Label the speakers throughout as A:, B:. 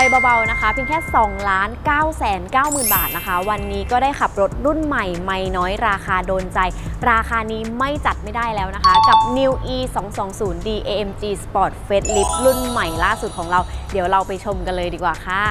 A: ไปเบาๆนะคะ เพียงแค่2ล้าน9แสน9หมื่นบาทนะคะ วันนี้ก็ได้ขับรถรุ่นใหม่ไม่น้อยราคาโดนใจ ราคานี้ไม่จัดไม่ได้แล้วนะคะ กับ New E 2 2 0 D AMG Sport f a c e Lift รุ่นใหม่ล่าสุดของเรา เดี๋ยวเราไปชมกันเลยดีกว่าค่ะ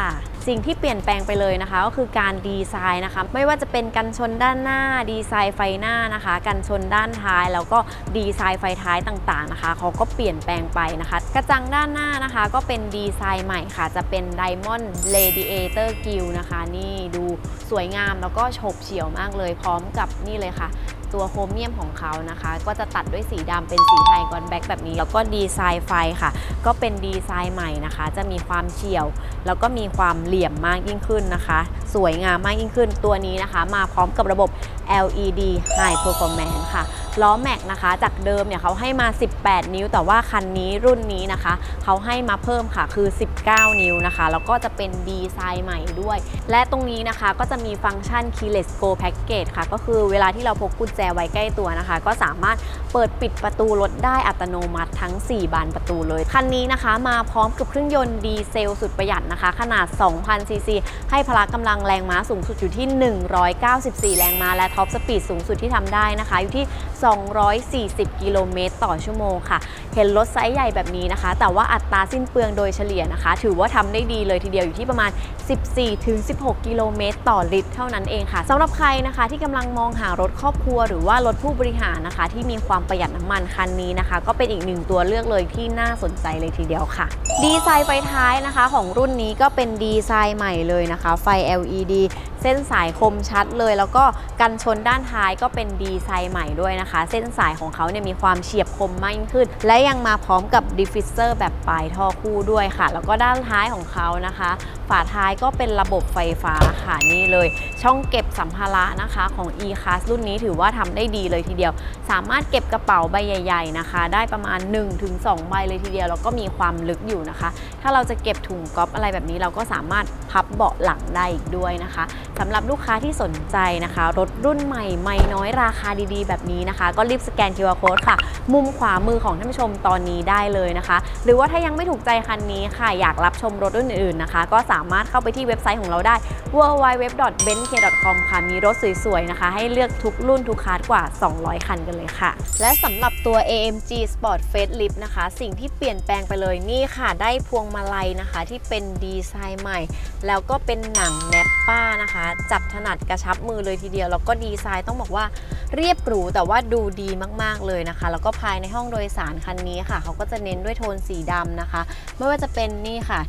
A: สิ่งที่เปลี่ยนแปลงไปเลยนะคะ ก็คือการดีไซน์นะคะ ไม่ว่าจะเป็นกันชนด้านหน้า ดีไซน์ไฟหน้านะคะ กันชนด้านท้าย แล้วก็ดีไซน์ไฟท้ายต่างๆนะคะเขาก็เปลี่ยนแปลงไปนะคะ กระจังด้านหน้านะคะ ก็เป็นดีไซน์ใหม่ค่ะ จะเป็น Diamond Radiator Grille นะคะ นี่ดูสวยงามแล้วก็ฉบเฉี่ยวมากเลยพร้อมกับนี่เลยค่ะ ตัวโครเมียมของเขานะคะ ก็จะตัดด้วยสีดำเป็นสีไฮกอนแบ็กแบบนี้ แล้วก็ดีไซน์ไฟค่ะ ก็เป็นดีไซน์ใหม่นะคะ จะมีความเฉียว แล้วก็มีความเหลี่ยมมากยิ่งขึ้นนะคะ สวยงามมากยิ่งขึ้นตัวนี้นะคะ มาพร้อมกับระบบ LED High Performance ค่ะล้อแม็กนะคะ จากเดิมเนี่ยเขาให้มา 18 นิ้ว แต่ว่าคันนี้รุ่นนี้นะคะ เขาให้มาเพิ่มค่ะคือ 19 นิ้วนะคะ แล้วก็จะเป็นดีไซน์ใหม่ด้วย และตรงนี้นะคะก็จะมีฟังก์ชัน Keyless Go Package ค่ะ ก็คือเวลาที่เราพกกุญแจไว้ใกล้ตัวนะคะ ก็สามารถเปิดปิดประตูรถได้อัตโนมัติทั้ง 4 บานประตูเลย คันนี้นะคะ มาพร้อมกับเครื่องยนต์ดีเซลสุดประหยัดนะคะ ขนาด 2,000 ซีซี ให้พละกำลังแรงม้าสูงสุดอยู่ที่ 194 แรงม้า และท็อปสปีดสูงสุดที่ทำได้นะคะ อยู่ที่ 240 กิโลเมตรต่อชั่วโมงค่ะ เห็นรถไซส์ใหญ่แบบนี้นะคะ แต่ว่าอัตราสิ้นเปลืองโดยเฉลี่ยนะคะ ถือว่าทำได้ดีเลยทีเดียวอยู่ที่ประมาณ 14-16 กิโลเมตร ต่อลิตร เท่านั้นเองค่ะสำหรับใครนะคะที่กำลังมองหารถครอบครัว หรือว่ารถผู้บริหารนะคะที่มีความประหยัดน้ำมันคันนี้นะคะ ก็เป็นอีกหนึ่งตัวเลือกเลยที่น่าสนใจเลยทีเดียวค่ะ ดีไซน์ไฟท้ายนะคะ ของรุ่นนี้ก็เป็นดีไซน์ใหม่เลยนะคะ ไฟ LED เส้นสายคมชัดเลย แล้วก็กันชนด้านท้ายก็เป็นดีไซน์ใหม่ด้วยนะคะ เส้นสายของเขาเนี่ยมีความเฉียบคมมากยิ่งขึ้น และยังมาพร้อมกับดิฟฟิเซอร์แบบปลายท่อคู่ด้วยค่ะ แล้วก็ด้านท้ายของเขานะคะ ฝาท้ายก็เป็นระบบไฟฟ้าค่ะนี่เลย ช่องเก็บสัมภาระนะคะของ e-class รุ่นนี้ถือว่าทำได้ดีเลยทีเดียว สามารถเก็บกระเป๋าใบใหญ่ๆนะคะ ได้ประมาณ 1-2 ใบเลยทีเดียว แล้วก็มีความลึกอยู่นะคะ ถ้าเราจะเก็บถุงก๊อปอะไรแบบนี้เราก็สามารถพับเบาะหลังได้อีกด้วยนะคะ สำหรับลูกค้าที่สนใจนะคะ รถรุ่นใหม่ไม่น้อยราคาดีๆ แบบนี้นะคะ ก็รีบสแกน QR code ค่ะ มุมขวามือของท่านผู้ชมตอนนี้ได้เลยนะคะ หรือว่าถ้ายังไม่ถูกใจคันนี้ค่ะ อยากรับชมรถรุ่นอื่นๆนะคะ ก็สามารถเข้าไปที่เว็บไซต์ของเราได้ www.benk.com ค่ะ มีรถสวยๆนะคะ ให้เลือกทุกรุ่นทุกคลาสกว่า 200 คันกันเลยค่ะ และสำหรับตัว AMG Sport Facelift นะคะ สิ่งที่เปลี่ยนแปลงไปเลยนี่ค่ะได้พวงมาลัยนะคะ ที่เป็นดีไซน์ใหม่ แล้วก็เป็นหนังแนปป้านะคะจับถนัดกระชับมือเลยทีเดียว แล้วก็ดีไซน์ต้องบอกว่าเรียบหรูแต่ว่าดูดีมากๆเลยนะคะ แล้วก็ภายในห้องโดยสารคันนี้ค่ะ เขาก็จะเน้นด้วยโทนสีดำนะคะ ไม่ว่าจะเป็นนี่ค่ะ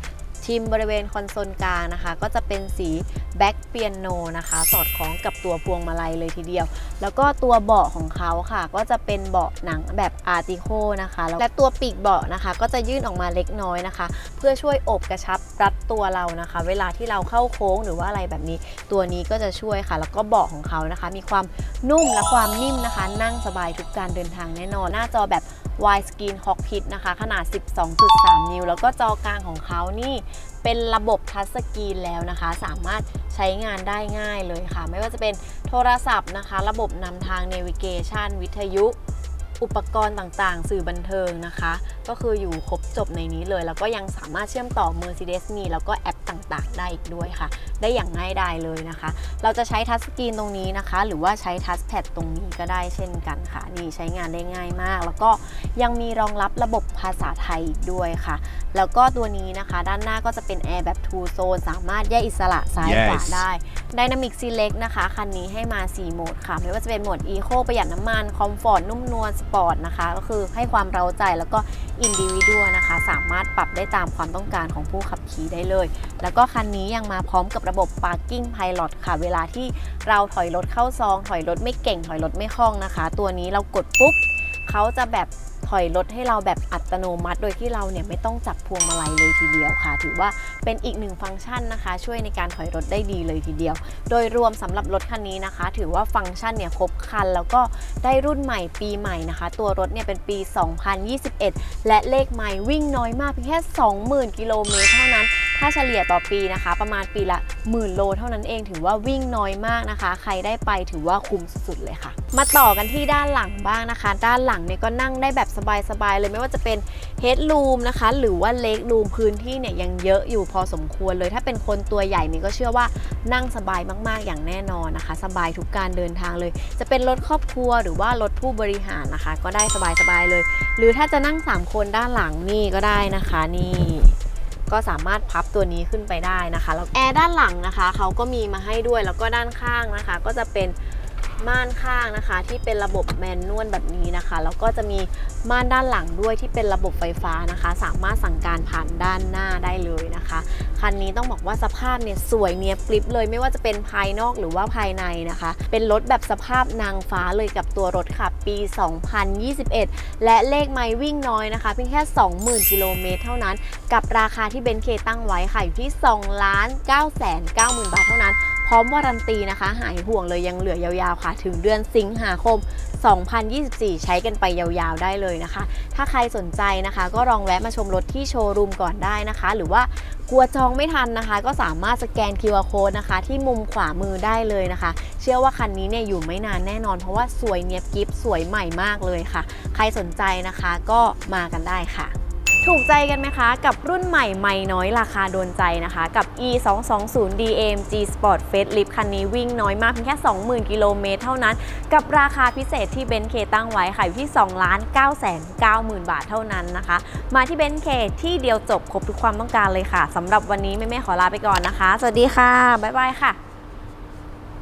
A: ทิมบริเวณคอนโซลกลางนะคะ ก็จะเป็นสีแบ็กเปียโนนะคะ สอดคล้องกับตัวพวงมาลัยเลยทีเดียว แล้วก็ตัวเบาะของเขาค่ะ ก็จะเป็นเบาะหนังแบบอาร์ติโคนะคะและตัวปีกเบาะนะคะ ก็จะยื่นออกมาเล็กน้อยนะคะ เพื่อช่วยอบกระชับรัดตัวเรานะคะ เวลาที่เราเข้าโค้งหรือว่าอะไรแบบนี้ ตัวนี้ก็จะช่วยค่ะ แล้วก็เบาะของเขานะคะ มีความนุ่มและความนิ่มนะคะ นั่งสบายทุกการเดินทางแน่นอน หน้าจอแบบ wide screen cockpit นะคะ ขนาด 12.3 นิ้ว แล้วก็จอกลางของเขานี่เป็นระบบทัชสกรีนแล้วนะคะ สามารถใช้งานได้ง่ายเลยค่ะ ไม่ว่าจะเป็นโทรศัพท์นะคะ ระบบนำทาง navigation วิทยุ อุปกรณ์ต่างๆ สื่อบันเทิงนะคะ ก็คืออยู่ครบจบในนี้เลย แล้วก็ยังสามารถเชื่อมต่อ Mercedes Me แล้วก็แอปต่างๆ ได้อีกด้วยค่ะ ได้อย่างง่ายดายเลยนะคะ เราจะใช้ทัชสกรีนตรงนี้นะคะ หรือว่าใช้ทัชแพดตรงนี้ก็ได้เช่นกันค่ะ นี่ใช้งานได้ง่ายมาก แล้วก็ยังมีรองรับระบบภาษาไทยอีกด้วยค่ะ แล้วก็ตัวนี้นะคะ ด้านหน้าก็จะเป็นแอร์แบบ Two Zone สามารถแยกอิสระซ้ายขวา
B: Yes
A: ได้ Dynamic Select นะคะคันนี้ให้มา 4 โหมดค่ะ ไม่ว่าจะเป็นโหมด Eco ประหยัดน้ำมัน Comfort นุ่มนวลปอร์ตนะคะ ก็คือให้ความเร้าใจแล้วก็อินดิวิดัวนะคะ สามารถปรับได้ตามความต้องการของผู้ขับขี่ได้เลย แล้วก็คันนี้ยังมาพร้อมกับระบบ Parking Pilot ค่ะ เวลาที่เราถอยรถเข้าซอง ถอยรถไม่เก่ง ถอยรถไม่คล่องนะคะ ตัวนี้เรากดปุ๊บเขาจะแบบ ถอยรถให้เราแบบอัตโนมัติ โดยที่เราเนี่ยไม่ต้องจับพวงมาลัยเลยทีเดียวค่ะ ถือว่าเป็นอีกหนึ่งฟังก์ชันนะคะ ช่วยในการถอยรถได้ดีเลยทีเดียว โดยรวมสำหรับรถคันนี้นะคะ ถือว่าฟังก์ชันเนี่ยครบครัน แล้วก็ได้รุ่นใหม่ปีใหม่นะคะ ตัวรถเนี่ยเป็นปี 2021 และเลขใหม่วิ่งน้อยมากเพียงแค่ 20,000 กิโลเมตรเท่านั้น ถ้าเฉลี่ยต่อปีนะคะ ประมาณปีละหมื่นโลเท่านั้นเองถือว่าวิ่งน้อยมากนะคะ ใครได้ไปถือว่าคุ้มสุดๆเลยค่ะ มาต่อกันที่ด้านหลังบ้างนะคะ ด้านหลังเนี่ยก็นั่งได้แบบสบายๆเลยไม่ว่าจะเป็นเฮดรูมนะคะ หรือว่าเล็กรูมพื้นที่เนี่ยยังเยอะอยู่พอสมควรเลย ถ้าเป็นคนตัวใหญ่นี่ก็เชื่อว่านั่งสบายมากๆอย่างแน่นอนนะคะ สบายทุกการเดินทางเลย จะเป็นรถครอบครัวหรือว่ารถผู้บริหารนะคะ ก็ได้สบายๆเลย หรือถ้าจะนั่ง 3 คนด้านหลังนี่ก็ได้นะคะนี่ ก็สามารถพับตัวนี้ขึ้นไปได้นะคะแล้วแอร์ด้านหลังนะคะเขาก็มีมาให้ด้วยแล้วก็ด้านข้างนะคะ ก็จะเป็น ม่านข้างนะคะ ที่เป็นระบบแมนนวลแบบนี้นะคะ แล้วก็จะมีม่านด้านหลังด้วยที่เป็นระบบไฟฟ้านะคะ สามารถสั่งการผ่านด้านหน้าได้เลยนะคะ คันนี้ต้องบอกว่าสภาพเนี่ยสวยเนียบกริบเลย ไม่ว่าจะเป็นภายนอกหรือว่าภายในนะคะ เป็นรถแบบสภาพนางฟ้าเลยกับตัวรถค่ะปี 2021 และเลขไมล์วิ่งน้อยนะคะเพียงแค่ 20,000 กิโลเมตรเท่านั้น กับราคาที่เบนเคตั้งไว้ค่ะอยู่ที่2ล้าน9แสน90,000 บาทเท่านั้น ร้อมวารันตีนะคะ หายห่วงเลยยังเหลือยาวๆค่ะ ถึงเดือนสิงหาคม 2024 ใช้กันไปยาวๆได้เลยนะคะ ถ้าใครสนใจนะคะ ก็ลองแวะมาชมรถที่โชว์รูมก่อนได้นะคะ หรือว่ากลัวจองไม่ทันนะคะ ก็สามารถสแกน QR code นะคะ ที่มุมขวามือได้เลยนะคะ เชื่อว่าคันนี้เนี่ยอยู่ไม่นานแน่นอน เพราะว่าสวยเนียบกิฟสวยใหม่มากเลยค่ะ ใครสนใจนะคะก็มากันได้ค่ะ ถูกใจกันไหมคะ กับรุ่นใหม่ไม่น้อยราคาโดนใจนะคะ กับ e 2 2 0 DMG Sport Facelift คันนี้วิ่งน้อยมากเพียงแค่ 20,000 กิโลเมตรเท่านั้น กับราคาพิเศษที่เบนเคตั้งไว้ค่ะอยู่ที่ 2,990,000บาทเท่านั้นนะคะ มาที่เบนเคที่เดียวจบครบทุกความต้องการเลยค่ะสำหรับวันนี้แม่ๆขอลาไปก่อนนะคะ สวัสดีค่ะ บ๊ายบายค่ะ